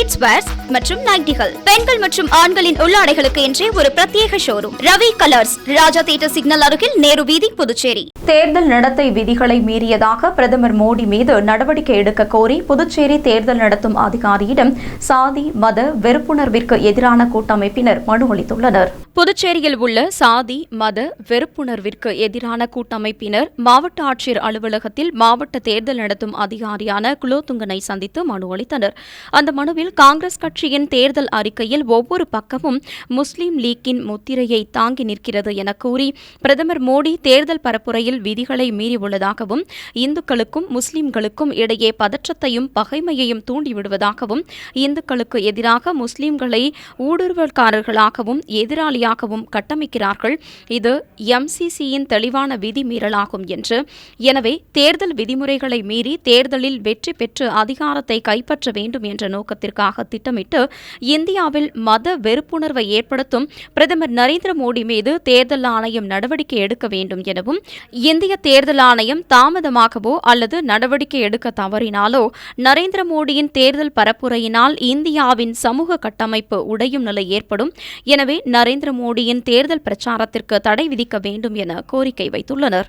kids wears மற்றும் நைட்டிகள். பெண்கள் மற்றும் ஆண்களின் உள்ளாடைகளுக்கு என்றே ஒரு பிரத்யேக showroom Ravi colours Raja theatre signal அருகில் நேரு வீதி புதுச்சேரி. தேர்தல் நடத்தை விதிகளை மீறியதாக பிரதமர் மோடி மீது நடவடிக்கை எடுக்க கோரி புதுச்சேரி தேர்தல் நடத்தும் அதிகாரியிடம் சாதி மத வெறுப்புணர்விற்கு எதிரான கூட்டமைப்பினர் மனு அளித்துள்ளனர். புதுச்சேரியில் உள்ள சாதி மத வெறுப்புணர்விற்கு எதிரான கூட்டமைப்பினர் மாவட்ட ஆட்சியர் அலுவலகத்தில் மாவட்ட தேர்தல் நடத்தும் அதிகாரியான குலோத்துங்கனை சந்தித்து மனு அளித்தனர். அந்த மனுவில் காங்கிரஸ் கட்சியின் தேர்தல் அறிக்கையில் ஒவ்வொரு பக்கமும் முஸ்லீம் லீக்கின் முத்திரையை தாங்கி நிற்கிறது என கூறி பிரதமர் மோடி தேர்தல் பரப்புரையில் விதிகளை மீறியுள்ளதாகவும் இந்துக்களுக்கும் முஸ்லிம்களுக்கும் இடையே பதற்றத்தையும் பகைமையையும் தூண்டிவிடுவதாகவும் இந்துக்களுக்கு எதிராக முஸ்லிம்களை ஊடுருவல்காரர்களாகவும் எதிராளியாகவும் கட்டமைக்கிறார்கள். இது எம்சிசியின் தெளிவான விதிமீறலாகும் என்று. எனவே தேர்தல் விதிமுறைகளை மீறி தேர்தலில் வெற்றி பெற்று அதிகாரத்தை கைப்பற்ற வேண்டும் என்ற நோக்கத்திற்கு செய்வதற்காக திட்டமிட்டு இந்தியாவில் மத வெறுப்புணர்வை ஏற்படுத்தும் பிரதமர் நரேந்திர மோடி மீது தேர்தல் ஆணையம் நடவடிக்கை எடுக்க வேண்டும் எனவும் இந்திய தேர்தல் ஆணையம் தாமதமாகவோ அல்லது நடவடிக்கை எடுக்க தவறினாலோ நரேந்திர மோடியின் தேர்தல் பரப்புரையினால் இந்தியாவின் சமூக கட்டமைப்பு உடையும் நிலை ஏற்படும். எனவே நரேந்திர மோடியின் தேர்தல் பிரச்சாரத்திற்கு தடை விதிக்க வேண்டும் என கோரிக்கை வைத்துள்ளனர்.